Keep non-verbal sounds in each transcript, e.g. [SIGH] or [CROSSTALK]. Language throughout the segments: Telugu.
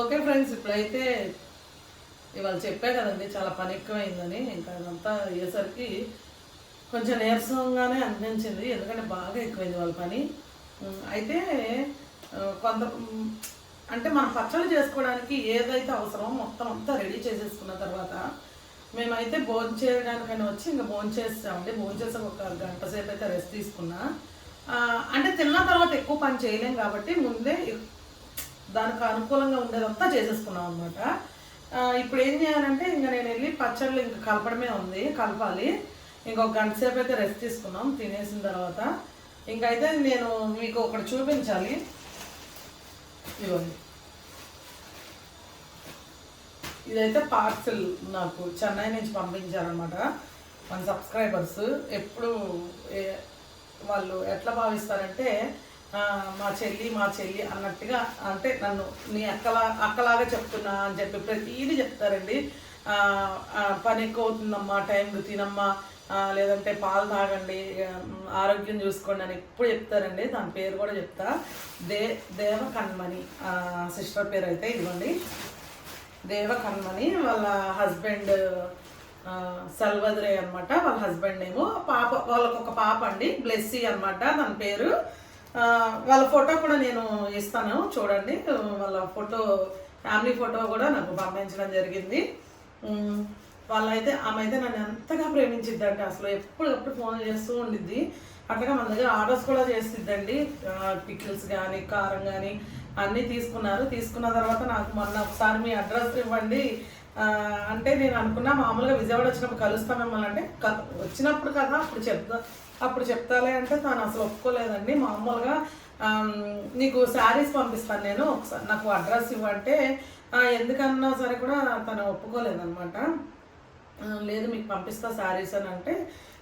ఓకే ఫ్రెండ్స్ ఇప్పుడైతే ఇవాళ చెప్పా కదండి చాలా పని ఎక్కువైందని ఇంకా అదంతా అయ్యేసరికి కొంచెం నీరసంగానే అనిపించింది. ఎందుకంటే బాగా ఎక్కువైంది వాళ్ళ పని. అయితే కొంత అంటే మనం పచ్చళ్ళు చేసుకోవడానికి ఏదైతే అవసరమో మొత్తం అంతా రెడీ చేసేసుకున్న తర్వాత మేమైతే భోజనం చేయడానికని వచ్చి ఇంకా భోజనం చేసామండి భోజనం ఒక గంట సేపు అయితే రెస్ట్ తీసుకున్నా. అంటే తిన్న తర్వాత ఎక్కువ పని చేయలేం కాబట్టి ముందే దానికి అనుకూలంగా ఉండేదంతా చేసేసుకున్నాం అనమాట ఇప్పుడు ఏం చేయాలంటే ఇంకా నేను వెళ్ళి పచ్చళ్ళు ఇంకా కలపడమే ఉంది కలపాలి. ఇంకొక గంట సేపు అయితే రెస్ట్ తీసుకున్నాం తినేసిన తర్వాత. ఇంకైతే నేను మీకు ఒకటి చూపించాలి. ఇవ్వండి ఇదైతే పార్సల్ నాకు చెన్నై నుంచి పంపించారనమాట మన సబ్స్క్రైబర్స్ ఎప్పుడు ఏ- వాళ్ళు ఎట్లా భావిస్తారంటే మా చెల్లి మా చెల్లి అన్నట్టుగా అంటే నన్ను నీ అక్కలా అక్కలాగా చెప్తున్నా అని చెప్పి ప్రతిదీ చెప్తారండి. పని ఎక్కువ అవుతుందమ్మా టైంకి తినమ్మా లేదంటే పాలు తాగండి ఆరోగ్యం చూసుకోండి అని ఎప్పుడు చెప్తారండి. దాని పేరు కూడా చెప్తా. దే దేవ కన్మణి సిస్టర్ పేరు అయితే ఇదిగోండి. దేవ కన్మణి వాళ్ళ హస్బెండ్ సల్వద్రే అన్నమాట. వాళ్ళ హస్బెండ్ ఏమో పాప వాళ్ళకు ఒక పాప అండి బ్లెస్సీ అన్నమాట. దాని పేరు వాళ్ళ ఫోటో కూడా నేను ఇస్తాను చూడండి. వాళ్ళ ఫోటో ఫ్యామిలీ ఫోటో కూడా నాకు పంపించడం జరిగింది. వాళ్ళైతే ఆమె అయితే నన్ను ఎంతగా ప్రేమించిద్దంటే అసలు ఎప్పుడెప్పుడు ఫోన్ చేస్తూ ఉండిద్ది. అట్లాగే మన దగ్గర ఆర్డర్స్ కూడా చేసిద్దండి. పికిల్స్ కానీ కారం కానీ అన్నీ తీసుకున్నారు. తీసుకున్న తర్వాత నాకు మొన్న ఒకసారి మీ అడ్రస్ ఇవ్వండి. అంటే నేను అనుకున్నా మామూలుగా విజయవాడ వచ్చినప్పుడు కలుస్తాం మిమ్మల్ని అంటే వచ్చినప్పుడు కదా అప్పుడు చెప్తా అప్పుడు చెప్తాలే అంటే తను అసలు ఒప్పుకోలేదండి. మామూలుగా నీకు శారీస్ పంపిస్తాను నేను ఒకసారి నాకు అడ్రస్ ఇవ్వంటే ఎందుకన్నా సరే కూడా తను ఒప్పుకోలేదనమాట లేదు మీకు పంపిస్తా శారీస్ అని అంటే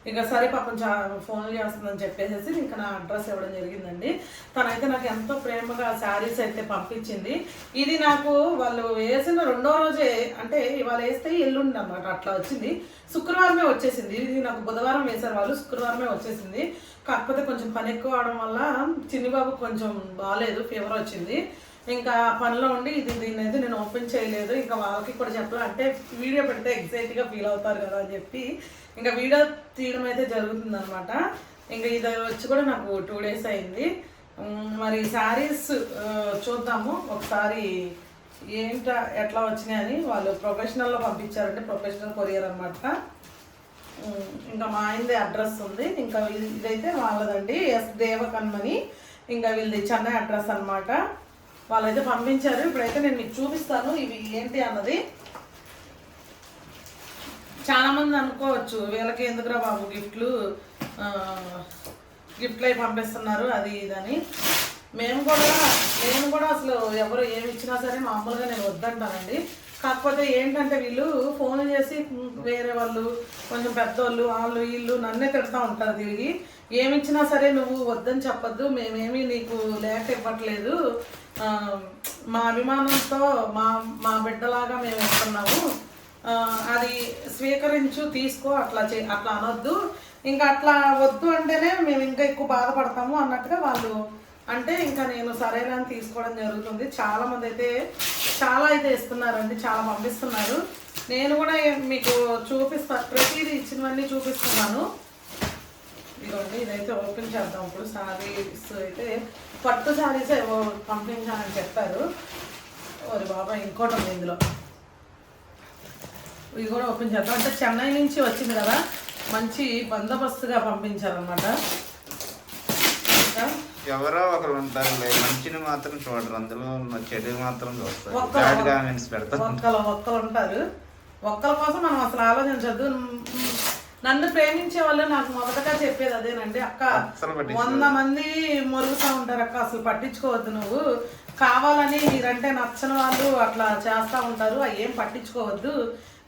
ఇక సరే పాపం చా ఫోన్ చేస్తుందని చెప్పేసి ఇంకా నా అడ్రస్ ఇవ్వడం జరిగిందండి. తనైతే నాకు ఎంతో ప్రేమగా శారీస్ అయితే పంపించింది. ఇది నాకు వాళ్ళు వేసిన రెండో రోజే అంటే ఇవాళ వేస్తే ఎల్లుండి అనమాట అట్లా వచ్చింది. శుక్రవారమే వచ్చేసింది. ఇది నాకు బుధవారం వేశారు వాళ్ళు శుక్రవారమే వచ్చేసింది. కాకపోతే కొంచెం పని ఎక్కువ అవడం వల్ల చిన్ని బాబు కొంచెం బాగాలేదు ఫీవర్ వచ్చింది. ఇంకా పనిలో ఉండి ఇది దీన్ని అయితే నేను ఓపెన్ చేయలేదు. ఇంకా వాళ్ళకి కూడా చెప్పాలి అంటే వీడియో పెడితే ఎగ్జైట్గా ఫీల్ అవుతారు కదా అని చెప్పి ఇంకా వీడియో తీయడం అయితే జరుగుతుంది అనమాట ఇంకా ఇది వచ్చి కూడా నాకు టూ డేస్ అయింది. మరి శారీస్ చూద్దాము. ఒకసారి ఏంట ఎట్లా వచ్చినాయని వాళ్ళు ప్రొఫెషనల్లో పంపించారంటే ప్రొఫెషనల్ కొరియర్ అనమాట ఇంకా మా ఆయనది అడ్రస్ ఉంది. ఇంకా ఇదైతే వాళ్ళదండి ఎస్ దేవకన్మని. ఇంకా వీళ్ళది చెన్నై అడ్రస్ అన్నమాట. వాళ్ళైతే పంపించారు. ఇప్పుడైతే నేను మీకు చూపిస్తాను ఇవి ఏంటి అన్నది. చాలా మంది అనుకోవచ్చు వీళ్ళకి ఎందుకురా బాబు గిఫ్ట్లు గిఫ్ట్లు అయి పంపిస్తున్నారు అది ఇదని మేము కూడా నేను కూడా అసలు ఎవరు ఏమి ఇచ్చినా సరే మామూలుగా నేను వద్దంటానండి. కాకపోతే ఏంటంటే వీళ్ళు ఫోన్ చేసి వేరే వాళ్ళు కొంచెం పెద్దోళ్ళు వాళ్ళు వీళ్ళు నన్నే తిడతా ఉంటారు తిరిగి. ఏమి ఇచ్చినా సరే నువ్వు వద్దని చెప్పొద్దు మేమేమి నీకు లేక ఇవ్వట్లేదు. మా అభిమానంతో మా మా బిడ్డలాగా మేము ఇస్తున్నాము అది స్వీకరించు తీసుకో అట్లా చే అట్లా అనొద్దు. ఇంకా అట్లా వద్దు అంటేనే మేము ఇంకా ఎక్కువ బాధపడతాము అన్నట్టుగా వాళ్ళు అంటే ఇంకా నేను సరేనా అని తీసుకోవడం జరుగుతుంది. చాలామంది అయితే చాలా అయితే ఇస్తున్నారండి చాలా పంపిస్తున్నారు. నేను కూడా మీకు చూపిస్తాను ప్రతిదీ ఇచ్చినవన్నీ చూపిస్తున్నాను. ఇదిగోండి ఇదైతే ఓపెన్ చేద్దాం. ఇప్పుడు శారీస్ అయితే పట్టు శారీస్ ఏవో పంపించాలని చెప్పారు. ఓరి బాబా ఇంకోటి ఉంది ఇందులో. ఇది కూడా ఓపెన్ చేద్దాం. అంటే చెన్నై నుంచి వచ్చింది కదా మంచి బందోబస్తుగా పంపించారనమాట ఎవరో ఒకరు ఉంటారు మంచిని మాత్రం చూడరు. అందులో చెడు మాత్రం చూస్తారు. ఒక్కలు ఒక్కలు ఉంటారు. ఒక్కల కోసం మనం అసలు ఆలోచించద్దు. నన్ను ప్రేమించే వాళ్ళు నాకు మొదటగా చెప్పేది అదేనండి. అక్క. వంద మంది మొరుగుతూ ఉంటారు అక్క అసలు పట్టించుకోవద్దు నువ్వు. కావాలని మీరంటే నచ్చని వాళ్ళు అట్లా చేస్తూ ఉంటారు. అవి ఏం పట్టించుకోవద్దు.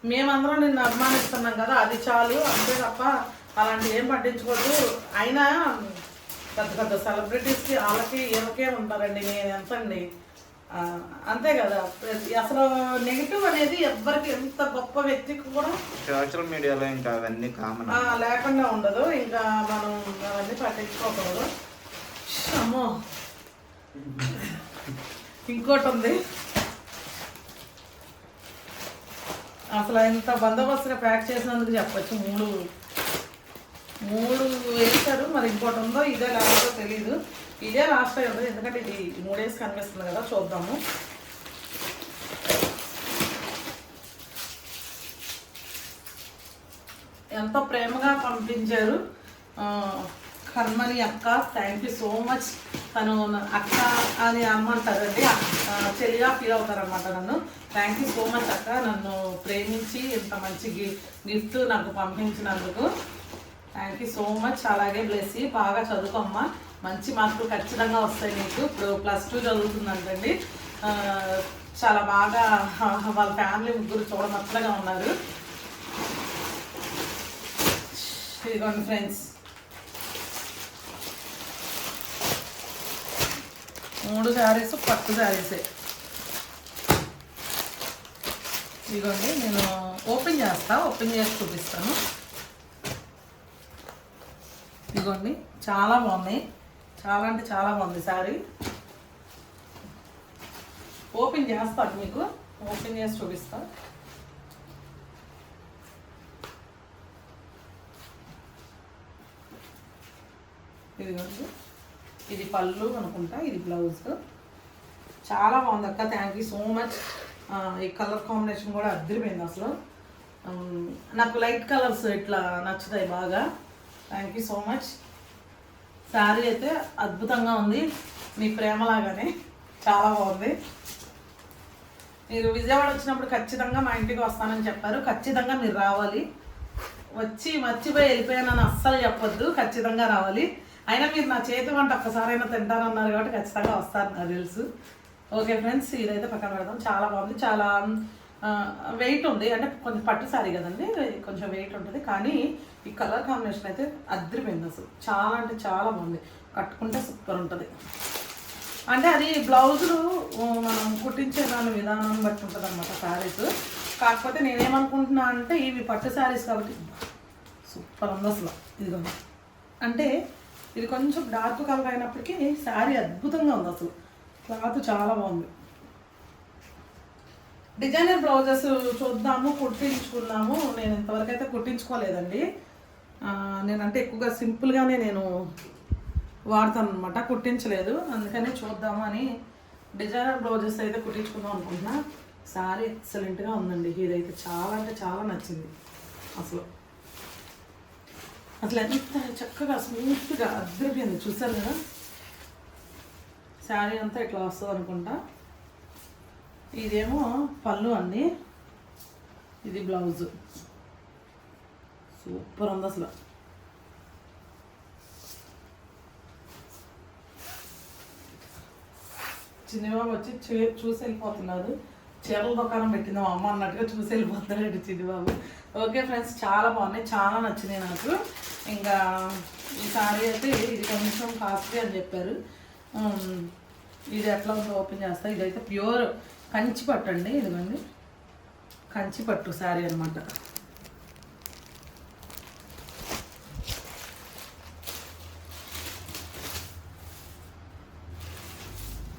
మేమందరం నిన్ను అభిమానిస్తున్నాం కదా అది చాలు అంతే తప్ప అలాంటి ఏం పట్టించుకోవద్దు అయినా పెద్ద పెద్ద సెలబ్రిటీస్కి వాళ్ళకి వీళ్ళకే ఉంటారండి నేను ఎంత అండి అంతే కదా. అసలు నెగిటివ్ అనేది ఎవ్వరికి ఎంత గొప్ప వ్యక్తికి కూడా సోషల్ మీడియాలో ఇంకా అవన్నీ కామన్ లేకుండా ఉండదు. ఇంకా మనం అవన్నీ పట్టించుకోకూడదు. అమ్మో. ఇంకోటి ఉంది. అసలు ఎంత బందోబస్తుగా ప్యాక్ చేసినందుకు చెప్పచ్చు. మూడు మూడు వేశారు. మరి ఇంకోటి ఉందో ఇదే లాస్టో తెలీదు. ఇదే లాస్ట్ అయి ఉంటుంది ఎందుకంటే ఇది మూడేసి కనిపిస్తుంది కదా చూద్దాము. ఎంతో ప్రేమగా పంపించారు. కర్మని అక్క థ్యాంక్ యూ సో మచ్ తను అక్క అని అమ్మంటారండి అంటారండి చెల్లిగా ఫీల్ అవుతారనమాట నన్ను. థ్యాంక్ యూ సో మచ్ అక్క. నన్ను ప్రేమించి ఇంత మంచి గి గిఫ్ట్ నాకు పంపించినందుకు. థ్యాంక్ యూ సో మచ్ అలాగే బ్లెస్సి బాగా చదువుకోమ్మా మంచి మార్కులు ఖచ్చితంగా వస్తాయి నీకు. ఇప్పుడు ప్లస్ టూ చదువుతుందంటండి. చాలా బాగా [LAUGHS] వాళ్ళ ఫ్యామిలీ ముగ్గురు చూడమత్తగా ఉన్నారు. ఇదిగోండి ఫ్రెండ్స్ మూడు శారీస్ పట్టు శారీసే. ఇదిగోండి నేను ఓపెన్ చేస్తా ఓపెన్ చేసి చూపిస్తాను. ఇదిగోండి చాలా బాగున్నాయి. చాలా అంటే చాలా బాగుంది శారీ. ఓపెన్ చేస్తాను మీకు. ఓపెన్ చేసి చూపిస్తా. ఇదిగోండి. ఇది పళ్ళు అనుకుంటా ఇది బ్లౌజ్ చాలా బాగుంది అక్క థ్యాంక్ యూ సో మచ్ ఈ కలర్ కాంబినేషన్ కూడా అద్దరిపోయింది అసలు. నాకు లైట్ కలర్స్ ఇట్లా నచ్చుతాయి బాగా. Thank you so much sari అయితే అద్భుతంగా ఉంది. మీ ప్రేమలాగానే చాలా బాగుంది. మీరు విజయవాడ వచ్చినప్పుడు ఖచ్చితంగా మా ఇంటికి వస్తానని చెప్పారు. ఖచ్చితంగా మీరు రావాలి. వచ్చి మర్చిపోయి వెళ్ళిపోయానని అస్సలు చెప్పొద్దు. ఖచ్చితంగా రావాలి. అయినా మీరు నా చేతి వంట ఒక్కసారైనా తింటానన్నారు కాబట్టి ఖచ్చితంగా వస్తారు నాకు తెలుసు. ఓకే ఫ్రెండ్స్ ఇదైతే పక్కన పెడదాం. చాలా బాగుంది. చాలా వెయిట్ ఉంది. అంటే కొంచెం పట్టు సారీ కదండి కొంచెం వెయిట్ ఉంటుంది. కానీ ఈ కలర్ కాంబినేషన్ అయితే అద్దరిపోయింది అసలు. చాలా అంటే చాలా బాగుంది. కట్టుకుంటే సూపర్ ఉంటుంది. అంటే అది బ్లౌజులు మనం కుట్టించే దాని విధానం బట్టి ఉంటుంది అనమాట శారీస్. కాకపోతే నేనేమనుకుంటున్నా అంటే ఇవి పట్టు శారీస్ కాబట్టి సూపర్ ఉంది అసలు. ఇదిగో. అంటే ఇది కొంచెం డార్క్ కలర్ అయినప్పటికీ శారీ అద్భుతంగా ఉంది అసలు. క్లాత్ చాలా బాగుంది. డిజైనర్ బ్లౌజెస్ చూద్దాము కుట్టించుకున్నాము నేను ఇంతవరకు అయితే కుట్టించుకోలేదండి నేనంటే ఎక్కువగా సింపుల్గానే నేను వాడతాను అనమాట కుట్టించలేదు. అందుకనే చూద్దామని డిజైనర్ బ్లౌజెస్ అయితే కుట్టించుకుందాం అనుకుంటున్నా. సారీ ఎక్సలెంట్గా ఉందండి. ఇదైతే చాలా అంటే చాలా నచ్చింది. అసలు అసలు ఎంత చక్కగా స్మూత్గా అద్దరిపోయింది చూసారు కదా శారీ అంతా ఇట్లా వస్తుంది అనుకుంటా ఇదేమో పళ్ళు అండి ఇది బ్లౌజ్ సూపర్ ఉంది అసలు చిన్నబాబు వచ్చి చూసి వెళ్ళిపోతున్నారు చీరల దుకాణం పెట్టింది అమ్మ అన్నట్టుగా చూసి వెళ్ళిపోతున్నాడు చిన్నబాబు ఓకే ఫ్రెండ్స్ చాలా బాగున్నాయి చాలా నచ్చినాయి నాకు. ఇంకా ఈ సారీ అయితే ఇది కొంచెం కాస్ట్లీ అని చెప్పారు. ఇది ఎట్లా ఉందో ఓపెన్ చేస్తా. ఇదైతే ప్యూర్ కంచి పట్టు అండి ఇదిగోండి. కంచి పట్టు శారీ అనమాట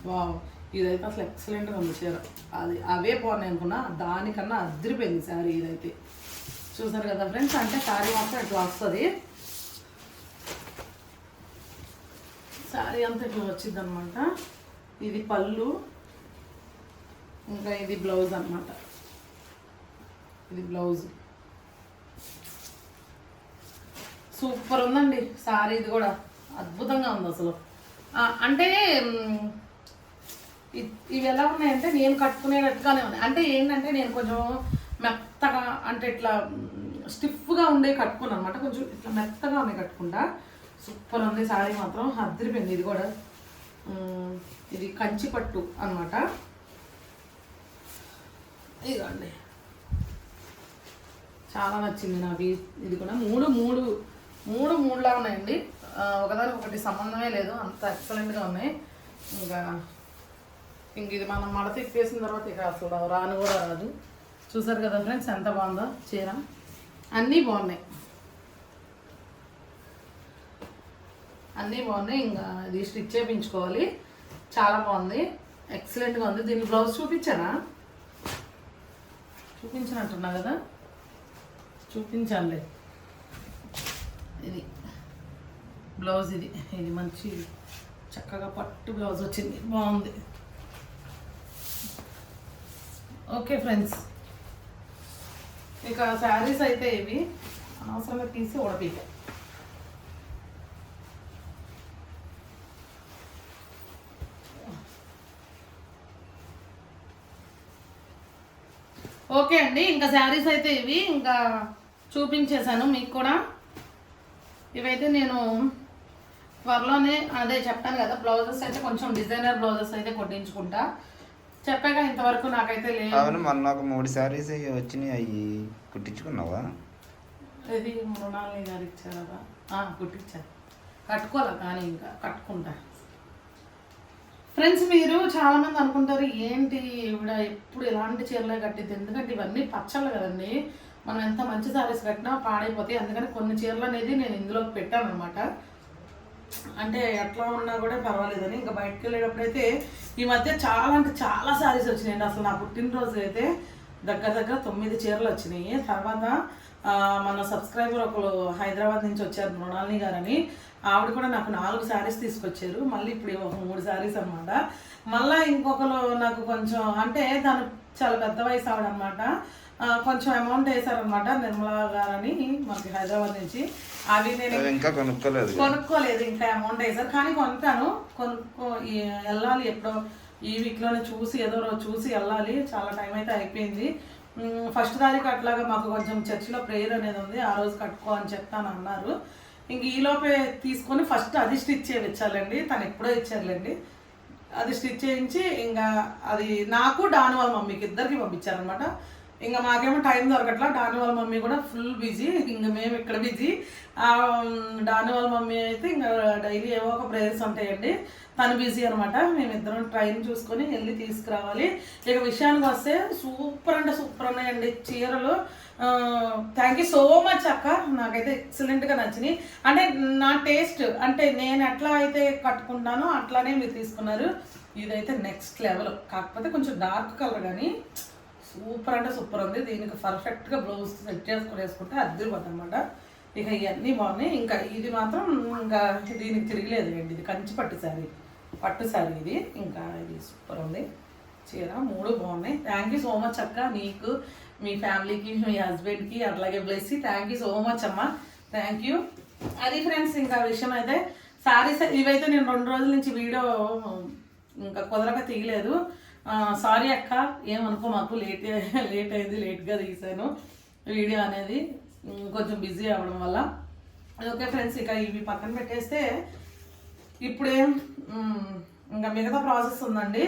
వావ్ ఇదైతే అసలు ఎక్సలెంట్గా ఉంది చీర. అది అవే పోనీ అనుకున్నా దానికన్నా అదిరిపోయింది శారీ ఇదైతే. చూసారు కదా ఫ్రెండ్స్? అంటే శారీ మాత్రం ఇట్లా వస్తుంది. శారీ అంతా ఇట్లా వచ్చింది అనమాట ఇది పళ్ళు ఇంకా ఇది బ్లౌజ్ అన్నమాట. ఇది బ్లౌజ్. సూపర్ ఉందండి సారీ ఇది కూడా. అద్భుతంగా ఉంది అసలు. అంటే ఇ- ఇవి ఎలా ఉన్నాయంటే నేను కట్టుకునేటట్టుగానే ఉన్నాయి. అంటే ఏంటంటే నేను కొంచెం మెత్తగా అంటే ఇట్లా స్టిఫ్గా ఉండే కట్టుకున్నాను అనమాట కొంచెం ఇట్లా మెత్తగా ఉన్నాయి కట్టుకుంటా. సూపర్ ఉంది శారీ మాత్రం. అద్దరిపోయింది ఇది కూడా. ఇది కంచి పట్టు అనమాట ఇదండి చాలా నచ్చింది నాకు ఇది కూడా మూడు మూడు మూడు మూడులా ఉన్నాయండి. ఒకదానికి ఒకటి సంబంధమే లేదు. అంత ఎక్సలెంట్గా ఉన్నాయి. ఇంకా ఇంక ఇది మనం మడత ఇప్పేసిన తర్వాత ఇక అసలు రాను కూడా రాదు. చూసారు కదా ఫ్రెండ్స్ ఎంత బాగుందో చీర. అన్నీ బాగున్నాయి. అన్నీ బాగున్నాయి. ఇంకా ఇది స్టిచ్ చేయించుకోవాలి. చాలా బాగుంది. ఎక్సలెంట్గా ఉంది. దీని బ్లౌజ్ చూపించానా? చూపించినట్టున్నా కదా? చూపించాలి ఇది. బ్లౌజ్ ఇది. ఇది మంచి చక్కగా పట్టు బ్లౌజ్ వచ్చింది. బాగుంది. ఓకే ఫ్రెండ్స్ ఇక శారీస్ అయితే ఇవి అనవసరంగా తీసి ఉడపీక ఓకే అండి ఇంకా శారీస్ అయితే ఇవి ఇంకా చూపించేశాను మీకు కూడా. ఇవైతే నేను త్వరలోనే అదే చెప్పాను కదా బ్లౌజెస్ అయితే కొంచెం డిజైనర్ బ్లౌజెస్ అయితే కొట్టించుకుంటా. చెప్పాక ఇంతవరకు నాకైతే లేదు అవును మొన్న ఒక మూడు శారీస్ వచ్చినాయి అవి కుట్టించుకున్నావా? ఇది మృణాలిని గారు ఇచ్చారా కుట్టించారు. కట్టుకోవాలా కానీ ఇంకా కట్టుకుంటా. ఫ్రెండ్స్ మీరు చాలా మంది అనుకుంటారు ఏంటి ఇవిడ ఎప్పుడు ఎలాంటి చీరలే కట్టింది ఎందుకంటే ఇవన్నీ పచ్చళ్ళు కదండి. మనం ఎంత మంచి సారీస్ కట్టినా పాడైపోతాయి. అందుకని కొన్ని చీరలు అనేది నేను ఇందులోకి పెట్టాను అనమాట అంటే ఎట్లా ఉన్నా కూడా పర్వాలేదని. ఇంకా బయటకు వెళ్ళేటప్పుడైతే ఈ మధ్య చాలా అంటే చాలా శారీస్ వచ్చినాయండి అసలు నా పుట్టినరోజు అయితే దగ్గర దగ్గర తొమ్మిది చీరలు వచ్చినాయి. తర్వాత మన సబ్స్క్రైబర్ ఒకరు హైదరాబాద్ నుంచి వచ్చారు మృణాలిని గారని. ఆవిడ కూడా నాకు నాలుగు శారీస్ తీసుకొచ్చారు. మళ్ళీ ఇప్పుడు ఒక మూడు శారీస్ అనమాట మళ్ళీ ఇంకొకరు నాకు కొంచెం అంటే దాని చాలా పెద్ద వయసు ఆవిడ అనమాట కొంచెం అమౌంట్ వేశారనమాట నిర్మలా గారని మనకి హైదరాబాద్ నుంచి. అవి నేను ఇంకా కొనుక్కోలేదు కొనుక్కోలేదు ఇంకా అమౌంట్ వేసారు కానీ కొంటాను. కొనుక్కో వెళ్ళాలి ఎప్పుడో. ఈ వీక్లోనే చూసి ఏదో రోజు చూసి వెళ్ళాలి. చాలా టైం అయితే అయిపోయింది. ఫస్ట్ తారీఖు అట్లాగా మాకు కొంచెం చర్చిలో ప్రేయర్ అనేది ఉంది. ఆ రోజు కట్టుకో అని చెప్తాను అన్నారు. ఇంక ఈలోపే తీసుకొని ఫస్ట్ అది స్టిచ్ చేయించాలండి. తను ఎప్పుడో ఇచ్చారులేండి. అది స్టిచ్ చేయించి ఇంకా అది నాకు డాను వాళ్ళ మమ్మీకి ఇద్దరికి పంపించారనమాట ఇంకా మాకేమో టైం దొరకట్లా. డాను వాళ్ళ మమ్మీ కూడా ఫుల్ బిజీ ఇంకా మేము ఇక్కడ బిజీ డాను వాళ్ళ మమ్మీ అయితే ఇంకా డైలీ ఏవో ఒక ప్రేయర్స్ ఉంటాయండి. తను బిజీ అనమాట మేమిద్దరం ట్రైన్ చూసుకొని వెళ్ళి తీసుకురావాలి. ఇక విషయానికి వస్తే సూపర్ అంటే సూపర్ ఉన్నాయండి చీరలు. థ్యాంక్ యూ సో మచ్ అక్క. నాకైతే ఎక్సలెంట్గా నచ్చినాయి. అంటే నా టేస్ట్ అంటే నేను ఎట్లా అయితే కట్టుకుంటానో అట్లానే మీరు తీసుకున్నారు. ఇదైతే నెక్స్ట్ లెవెల్ కాకపోతే కొంచెం డార్క్ కలర్ కానీ సూపర్ అంటే సూపర్ ఉంది. దీనికి పర్ఫెక్ట్గా బ్లౌజ్ సెట్ చేసుకుని వేసుకుంటే అద్దరిపోతుంది అనమాట ఇక ఇవన్నీ బాగున్నాయి. ఇంకా ఇది మాత్రం ఇంకా దీనికి తిరగలేదు అండి ఇది కంచి పట్టు శారీ. పట్టు శారీ ఇది. ఇంకా ఇది సూపర్ ఉంది. చీర మూడు బాగున్నాయి. థ్యాంక్ యూ సో మచ్ అక్క. నీకు మీ ఫ్యామిలీకి మీ హస్బెండ్కి అట్లాగే బ్లెస్సి థ్యాంక్ యూ సో మచ్ అమ్మ. థ్యాంక్ యూ అది ఫ్రెండ్స్ ఇంకా విషయం అయితే శారీస్ ఇవైతే నేను రెండు రోజుల నుంచి వీడియో ఇంకా కుదరక తీయలేదు. సారీ అక్క ఏమనుకో మాకు లేట్ లేట్ అయింది లేట్గా తీసాను. వీడియో అనేది కొంచెం బిజీ అవ్వడం వల్ల. ఓకే ఫ్రెండ్స్ ఇక ఇవి పక్కన పెట్టేస్తే ఇప్పుడేం ఇంకా మిగతా ప్రాసెస్ ఉందండి.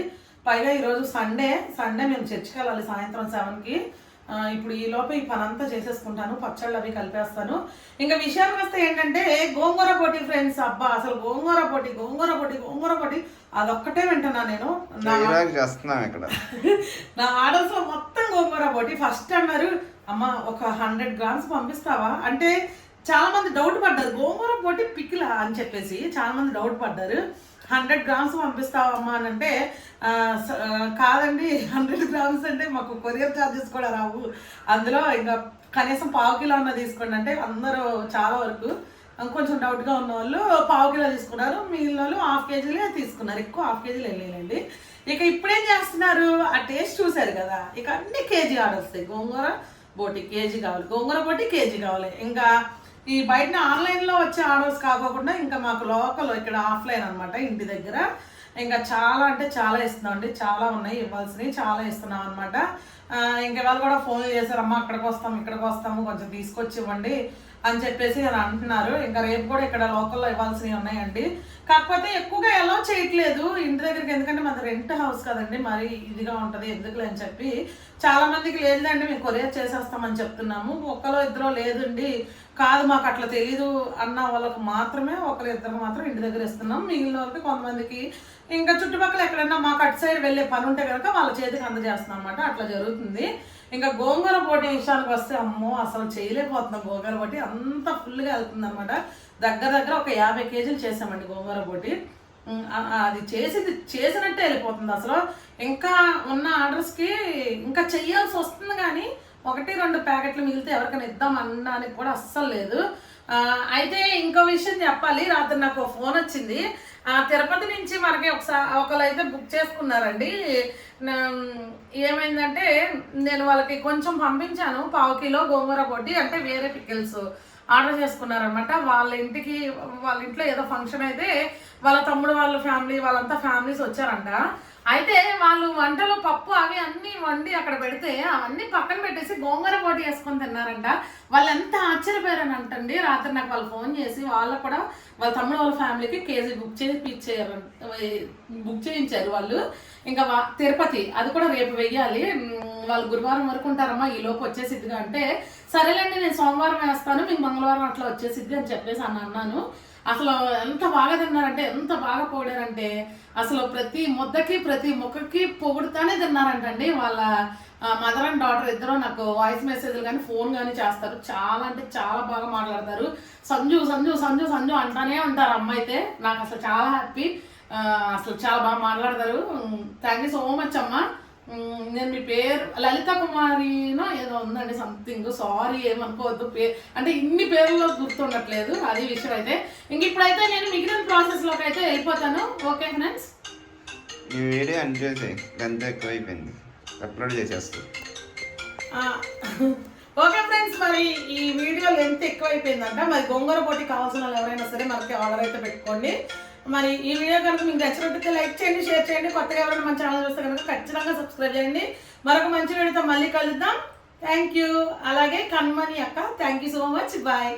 పైగా ఈరోజు సండే సండే మేము చర్చికి వెళ్ళాలి సాయంత్రం సెవెన్కి. ఇప్పుడు ఈ లోపే ఈ పనంతా చేసేసుకుంటాను పచ్చళ్ళు అవి కలిపేస్తాను. ఇంకా విషయానికి వస్తే ఏంటంటే గోంగూర పోటీ ఫ్రెండ్స్ అబ్బా అసలు గోంగూర పోటీ గోంగూర పోటీ గోంగూర పోటీ. అదొక్కటే వింటున్నా నేను. చేస్తున్నాం ఇక్కడ. [LAUGHS] నా ఆర్డర్స్లో మొత్తం గోంగూర పోటీ. ఫస్ట్ అన్నారు అమ్మ ఒక హండ్రెడ్ గ్రామ్స్ పంపిస్తావా? అంటే చాలా మంది డౌట్ పడ్డారు. గోంగూర పోటీ పిక్కిలా అని చెప్పేసి చాలా మంది డౌట్ పడ్డారు. హండ్రెడ్ గ్రామ్స్ పంపిస్తావా అమ్మా అని అంటే కాదండి హండ్రెడ్ గ్రామ్స్ అంటే మాకు కొరియర్ ఛార్జెస్ కూడా రావు. అందులో ఇంకా కనీసం పావు కిలో అన్న తీసుకోండి అంటే అందరూ చాలా వరకు కొంచెం డౌట్గా ఉన్న వాళ్ళు పావు కిలో తీసుకున్నారు. మిగిలిన వాళ్ళు హాఫ్ కేజీలే తీసుకున్నారు. ఎక్కువ హాఫ్ కేజీలు వెళ్ళేయండి ఇక ఇప్పుడేం చేస్తున్నారు? ఆ టేస్ట్ చూశారు కదా. ఇక అన్ని కేజీ ఆర్డర్స్ గోంగూర బోటి కేజీ కావాలి. గోంగూర బోటి కేజీ కావాలి. ఇంకా ఈ బయట ఆన్లైన్లో వచ్చే ఆర్డర్స్ కాకోకుండా ఇంకా మాకు లోకల్ ఇక్కడ ఆఫ్లైన్ అనమాట ఇంటి దగ్గర. ఇంకా చాలా అంటే చాలా ఇస్తున్నాం అండి చాలా ఉన్నాయి. ఇవ్వాల్సినవి చాలా ఇస్తున్నాం అనమాట ఇంకా వాళ్ళు కూడా ఫోన్ చేశారమ్మా అక్కడికి వస్తాం ఇక్కడికి వస్తాము కొంచెం తీసుకొచ్చి ఇవ్వండి అని చెప్పేసి అని అంటున్నారు. ఇంకా రేపు కూడా ఇక్కడ లోకల్లో ఇవ్వాల్సినవి ఉన్నాయండి. కాకపోతే ఎక్కువగా ఎలా చేయట్లేదు. ఇంటి దగ్గరికి ఎందుకంటే మాది రెంట్ హౌస్ కదండి. మరి ఇదిగా ఉంటుంది. ఎందుకులే అని చెప్పి చాలా మందికి లేదండి మేము కొరియర్ చేసేస్తామని చెప్తున్నాము. ఒక్కలో ఇద్దరు లేదండి. కాదు మాకు అట్లా తెలీదు అన్న వాళ్ళకి మాత్రమే ఒకరు ఇద్దరు మాత్రం ఇంటి దగ్గర ఇస్తున్నాం. మిగిలిన వాళ్ళకి కొంతమందికి ఇంకా చుట్టుపక్కల ఎక్కడైనా మాకు అటు సైడ్ వెళ్ళే పని ఉంటే కనుక వాళ్ళ చేతికి అందజేస్తున్నాం అనమాట అట్లా జరుగుతుంది. ఇంకా గోంగూర పోటీ విషయానికి వస్తే అమ్మో అసలు చేయలేకపోతున్నాం గోంగూర పోటీ. అంత ఫుల్గా వెళ్తుంది అనమాట దగ్గర దగ్గర ఒక యాభై కేజీలు చేసామండి గోంగూర పోటీ. అది చేసింది చేసినట్టే వెళ్ళిపోతుంది అసలు. ఇంకా ఉన్న ఆర్డర్స్కి ఇంకా చెయ్యాల్సి వస్తుంది కానీ ఒకటి రెండు ప్యాకెట్లు మిగిలితే ఎవరికైనా ఇద్దాం అనడానికి కూడా అస్సలు లేదు. అయితే ఇంకో విషయం చెప్పాలి. రాత్రి నాకు ఒక ఫోన్ వచ్చింది. ఆ, తిరుపతి నుంచి మనకి ఒకసారి ఒకరు అయితే బుక్ చేసుకున్నారండి. ఏమైందంటే నేను వాళ్ళకి కొంచెం పంపించాను పావు కిలో గోంగూర పొడి అంటే వేరే పికిల్స్ ఆర్డర్ చేసుకున్నారనమాట వాళ్ళ ఇంటికి వాళ్ళ ఇంట్లో ఏదో ఫంక్షన్ అయితే వాళ్ళ తమ్ముడు వాళ్ళ ఫ్యామిలీ వాళ్ళంతా ఫ్యామిలీస్ వచ్చారంట. అయితే వాళ్ళు వంటలో పప్పు అవి అన్నీ వండి అక్కడ పెడితే అవన్నీ పక్కన పెట్టేసి గోంగూర పోటీ వేసుకొని తిన్నారంట. వాళ్ళు ఎంత ఆశ్చర్యపోయారని అంటండి. రాత్రి నాకు వాళ్ళు ఫోన్ చేసి వాళ్ళకు కూడా వాళ్ళ తమ్ముడు వాళ్ళ ఫ్యామిలీకి కేజీ బుక్ చేసి చేయించారు బుక్ చేయించారు వాళ్ళు. ఇంకా వా- తిరుపతి అది కూడా రేపు వెయ్యాలి. వాళ్ళు గురువారం వరకు ఉంటారమ్మా ఈ లోపు వచ్చేసిద్దిగా అంటే సరేలేండి నేను సోమవారం వేస్తాను మీకు మంగళవారం అట్లా వచ్చేసిద్ది అని చెప్పేసి అని అన్నాను. అసలు ఎంత బాగా తిన్నారంటే ఎంత బాగా పొగిడారంటే అసలు ప్రతి ముద్దకి ప్రతి ముక్కకి పొగుడుతానే తిన్నారంటండి వాళ్ళ మదర్ అండ్ డాటర్ ఇద్దరు. నాకు వాయిస్ మెసేజ్లు కానీ ఫోన్ కానీ చేస్తారు. చాలా అంటే చాలా బాగా మాట్లాడతారు. సంజు సంజు సంజు సంజు అంటానే ఉంటారు అమ్మ అయితే. నాకు అసలు చాలా హ్యాపీ అసలు చాలా బాగా మాట్లాడతారు. థ్యాంక్ యూ సో మచ్ అమ్మ. నేను మీ పేరు లలిత కుమారినో ఏదో ఉందండి సంథింగ్ సారీ ఏమనుకోవద్దు. పే అంటే ఇన్ని పేర్లలో గుర్తుండట్లేదు అది విషయం అయితే. ఇంక ఇప్పుడైతే నేను మిగిలిన ప్రాసెస్లోకి అయితే వెళ్ళిపోతాను. ఓకే ఫ్రెండ్స్ ఈ వీడియో అని చేసి గంత ఎక్కువైపోయింది. అప్లోడ్ చేసేస్తా. ఓకే ఫ్రెండ్స్ మరి ఈ వీడియో లెంత్ ఎక్కువైపోయిందంట. మరి గోంగూర పోటీ కావాల్సిన వాళ్ళు ఎవరైనా సరే మనకి ఆర్డర్ అయితే పెట్టుకోండి. మరి ఈ వీడియో కనుక మీకు నచ్చినట్లయితే లైక్ చేయండి షేర్ చేయండి. కొత్తగా ఎవరైనా మన ఛానల్ చూస్తే కనుక ఖచ్చితంగా సబ్స్క్రైబ్ చేయండి. మరొక మంచి వీడియోతో మళ్ళీ కలుద్దాం. థ్యాంక్ యూ అలాగే కన్మణి అక్క thank you so much bye